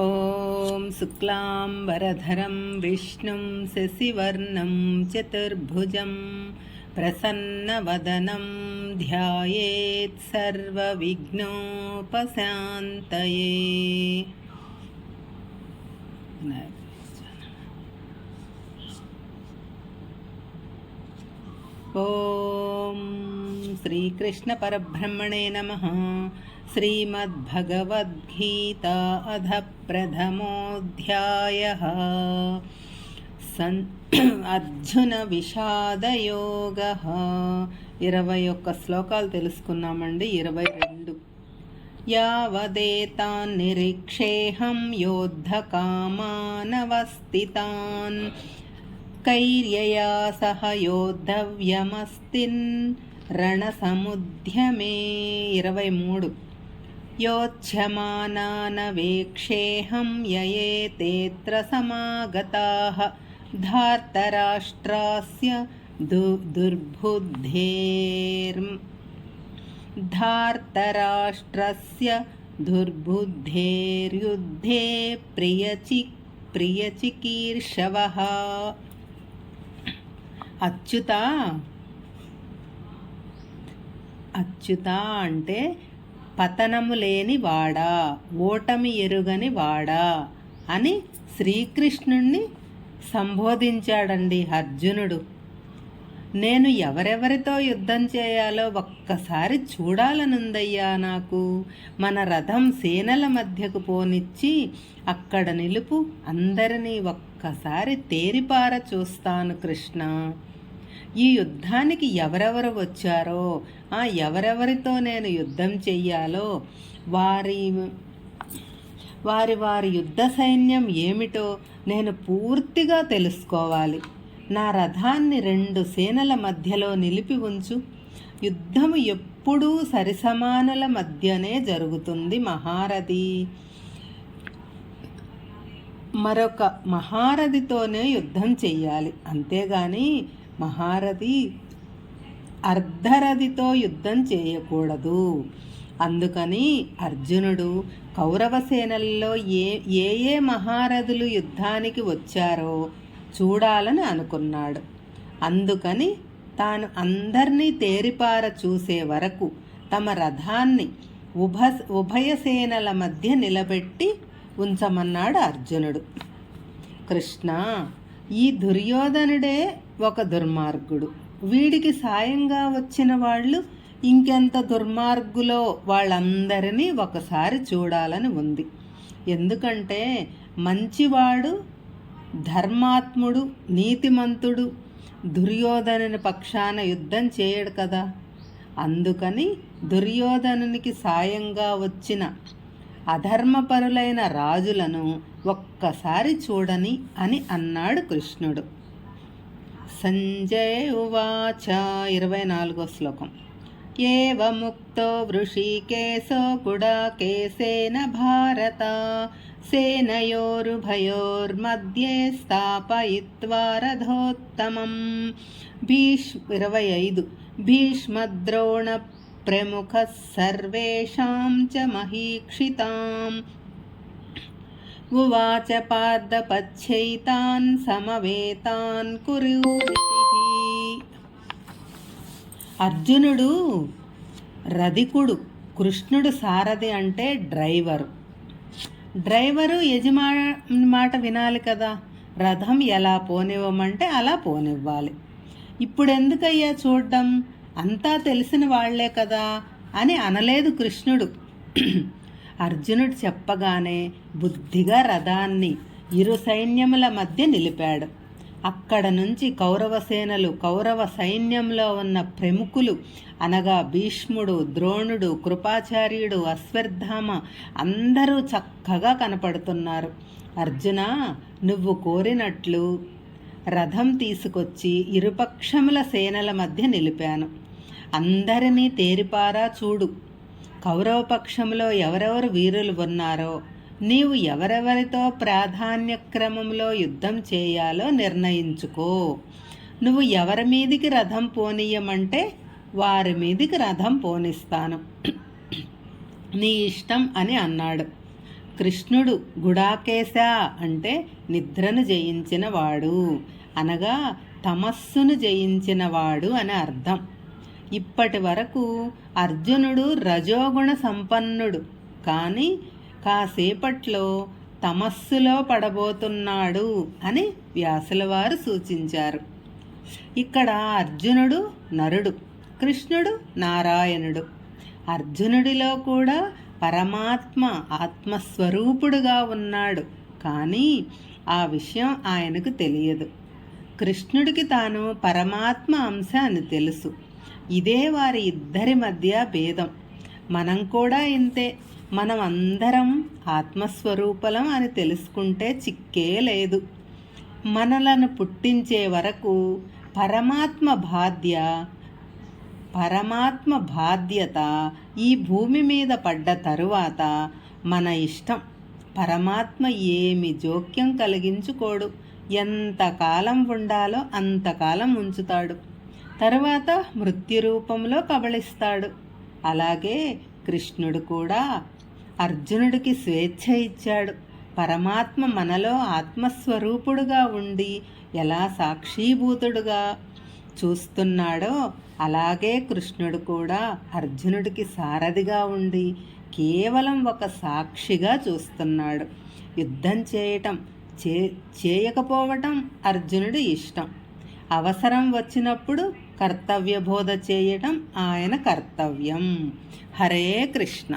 ॐ शुक्लाम्बरधरं विष्णुं शशिवर्णं चतुर्भुजं प्रसन्नवदनं ध्यायेत् सर्वविघ्नोपशान्तये। ॐ श्रीकृष्णपरब्रह्मणे नमः श्रीमद्भगवद्गीता अध प्रथमोऽध्यायः సన్ అర్జున విషాదయోగ ఇరవై ఒక్క శ్లోకాలు తెలుసుకున్నామండి ఇరవై రెండు యావదేతాన్ నిరీక్షేహం యోద్ధకామానవస్థితాన్ कैर्यया सह योद्धव्यमस्तिन् రణసముద్యమే ఇరవై మూడు योच्छमानानवेक्षेऽहं ययेतेऽत्र समागताः धार्तराष्ट्रास्य दु दुर्बुद्धेर् धार्तराष्ट्रस्य दुर्बुद्धेर्युद्धे प्रियचि प्रियचिकीर्षवः అచ్యుత అచ్యుత అంటే పతనము లేని వాడా ఓటమి ఎరుగని వాడా అని శ్రీకృష్ణుణ్ణి సంబోధించాడండి అర్జునుడు. నేను ఎవరెవరితో యుద్ధం చేయాలో ఒక్కసారి చూడాలనుందయ్యా నాకు. మన రథం సేనల మధ్యకు పోనిచ్చి అక్కడ నిలుపు అందరినీ ఒక్కసారి తేరిపార చూస్తాను కృష్ణ. ఈ యుద్ధానికి ఎవరెవరు వచ్చారో ఆ ఎవరెవరితో నేను యుద్ధం చెయ్యాలో వారి వారి వారి యుద్ధ సైన్యం ఏమిటో నేను పూర్తిగా తెలుసుకోవాలి. నా రథాన్ని రెండు సేనల మధ్యలో నిలిపి ఉంచు. యుద్ధము ఎప్పుడూ సరిసమానుల మధ్యనే జరుగుతుంది మహారథి. మరొక మహారథితోనే యుద్ధం చెయ్యాలి. అంతేగాని మహారథి అర్ధరథితో యుద్ధం చేయకూడదు. అందుకని అర్జునుడు కౌరవసేనల్లో ఏ ఏ ఏ మహారథులు యుద్ధానికి వచ్చారో చూడాలని అనుకున్నాడు. అందుకని తాను అందరినీ తేరిపార చూసే వరకు తమ రథాన్ని ఉభ ఉభయ సేనల మధ్య నిలబెట్టి ఉంచమన్నాడు అర్జునుడు. కృష్ణ ఈ దుర్యోధనుడే ఒక దుర్మార్గుడు. వీడికి సాయంగా వచ్చిన వాళ్ళు ఇంకెంత దుర్మార్గులో వాళ్ళందరినీ ఒకసారి చూడాలని ఉంది. ఎందుకంటే మంచివాడు ధర్మాత్ముడు నీతిమంతుడు దుర్యోధనుని పక్షాన యుద్ధం చేయడు కదా. అందుకని దుర్యోధనునికి సాయంగా వచ్చిన అధర్మపరులైన రాజులను ఒక్కసారి చూడని అని అన్నాడు కృష్ణుడు. సంజయ ఉవాచ ఇరవై నాలుగో శ్లోకం. ఏవముక్తో వృషికేశో గుడాకేశేన భారత సేనయోరుభయోర్మధ్యే స్థాపయిత్వా రథోత్తమం. భీష్ ఇరవై ఐదు. భీష్మద్రోణ ప్రముఖ సర్వేషాం చ మహీక్షితాం. ఉవాచ పార్థపచ్చైతాన్ సమవేతాన్ కురు అర్జునుడు రధికుడు కృష్ణుడు సారథి అంటే డ్రైవరు. డ్రైవరు యజమా మాట వినాలి కదా రథం ఎలా పోనివ్వమంటే అలా పోనివ్వాలి. ఇప్పుడు ఎందుకయ్యా చూడ్డం? అంతా తెలిసిన వాళ్ళే కదా అని అనలేదు కృష్ణుడు. అర్జునుడు చెప్పగానే బుద్ధిగా రథాన్ని ఇరు సైన్యముల మధ్య నిలిపాడు. అక్కడ నుంచి కౌరవ సేనలు కౌరవ సైన్యంలో ఉన్న ప్రముఖులు అనగా భీష్ముడు ద్రోణుడు కృపాచార్యుడు అశ్వత్థామ అందరూ చక్కగా కనపడుతున్నారు. అర్జున నువ్వు కోరినట్లు రథం తీసుకొచ్చి ఇరుపక్షముల సేనల మధ్య నిలిపాను. అందరినీ తేరిపారా చూడు. కౌరవపక్షంలో ఎవరెవరు వీరులు ఉన్నారో నీవు ఎవరెవరితో ప్రాధాన్యక్రమంలో యుద్ధం చేయాలో నిర్ణయించుకో. నువ్వు ఎవరి మీదికి రథం పోనీయమంటే వారి మీదికి రథం పోనిస్తాను. నీ ఇష్టం అని అన్నాడు. కృష్ణుడు గుడాకేశ అంటే నిద్రను జయించినవాడు అనగా తమస్సును జయించినవాడు అని అర్థం. ఇప్పటి వరకు అర్జునుడు రజోగుణ సంపన్నుడు. కానీ కాసేపట్లో తమస్సులో పడబోతున్నాడు అని వ్యాసులవారు సూచించారు. ఇక్కడ అర్జునుడు నరుడు కృష్ణుడు నారాయణుడు. అర్జునుడిలో కూడా పరమాత్మ ఆత్మస్వరూపుడుగా ఉన్నాడు. కానీ ఆ విషయం ఆయనకు తెలియదు. కృష్ణుడికి తాను పరమాత్మ అంశ అని తెలుసు. ఇదే వారి ఇద్దరి మధ్య భేదం. మనం కూడా ఇంతే. మనం అందరం ఆత్మస్వరూపలం అని తెలుసుకుంటే చిక్కే లేదు. మనలను పుట్టించే వరకు పరమాత్మ బాధ్య పరమాత్మ బాధ్యత ఈ భూమి మీద పడ్డ తరువాత మన ఇష్టం. పరమాత్మ ఏమి జోక్యం కలిగించుకోడు. ఎంతకాలం ఉండాలో అంతకాలం ఉంచుతాడు. తర్వాత మృత్యు రూపంలో కబళిస్తాడు. అలాగే కృష్ణుడు కూడా అర్జునుడికి స్వేచ్ఛ ఇచ్చాడు. పరమాత్మ మనలో ఆత్మస్వరూపుడుగా ఉండి ఎలా సాక్షీభూతుడుగా చూస్తున్నాడో అలాగే కృష్ణుడు కూడా అర్జునుడికి సారథిగా ఉండి కేవలం ఒక సాక్షిగా చూస్తున్నాడు. యుద్ధం చేయటం చే చేయకపోవటం అర్జునుడి ఇష్టం. అవసరం వచ్చినప్పుడు కర్తవ్య బోధ చేయటం ఆయన కర్తవ్యం. హరే కృష్ణ.